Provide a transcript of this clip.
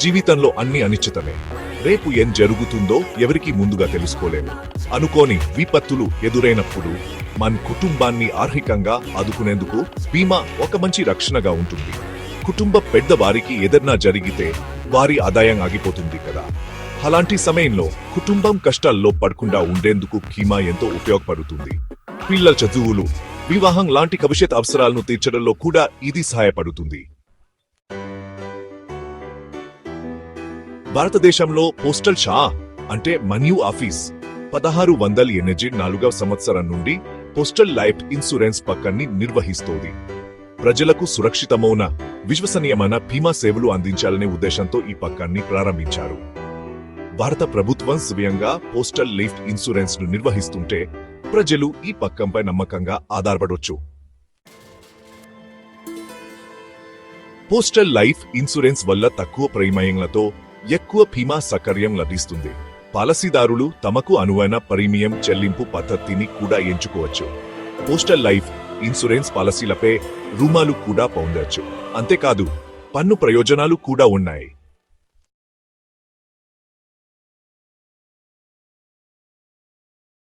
జీవితంలో అన్ని అనిశ్చితమే. రేపు ఏం జరుగుతుందో ఎవరికీ ముందుగా తెలుసుకోలేము. అనుకోని విపత్తులు ఎదురైనప్పుడు మన కుటుంబాన్ని ఆర్థికంగా ఆదుకునేందుకు బీమా ఒక మంచి రక్షణగా ఉంటుంది. కుటుంబ పెద్దవారికి ఏదన్నా జరిగితే వారి ఆదాయం ఆగిపోతుంది కదా. అలాంటి సమయంలో కుటుంబం కష్టాల్లో పడకుండా ఉండేందుకు బీమా ఎంతో ఉపయోగపడుతుంది. పిల్లల చదువులు వివాహం లాంటి భవిష్యత్ అవసరాలను తీర్చడంలో కూడా ఇది సహాయపడుతుంది. భారతదేశంలో పోస్టల్ షా అంటే మన్యూ ఆఫీస్. పదహారు వందల ఎనర్జీ నాలుగవ సంవత్సరం నుండి పోస్టల్ లైఫ్ ఇన్సూరెన్స్ పక్కన్ని నిర్వహిస్తోంది. ప్రజలకు సురక్షితమైన విశ్వసనీయమైన బీమా సేవలు అందించాలనే ఉద్దేశంతో ఈ పక్కాన్ని ప్రారంభించారు. భారత ప్రభుత్వం స్వయంగా పోస్టల్ లైఫ్ ఇన్సూరెన్స్ను నిర్వహిస్తుంటే ప్రజలు ఈ పక్కంపై నమ్మకంగా ఆధారపడొచ్చు. పోస్టల్ లైఫ్ ఇన్సూరెన్స్ వల్ల తక్కువ ప్రీమియంలతో ఎక్కువ బీమా సౌకర్యం లభిస్తుంది. పాలసీదారులు తమకు అనువైన ప్రీమియం చెల్లింపు పద్ధతిని కూడా ఎంచుకోవచ్చు. పోస్టల్ లైఫ్ ఇన్సూరెన్స్ పాలసీలపై రుమాలు కూడా పొందవచ్చు అంతేకాదు పన్ను ప్రయోజనాలు కూడా ఉన్నాయి.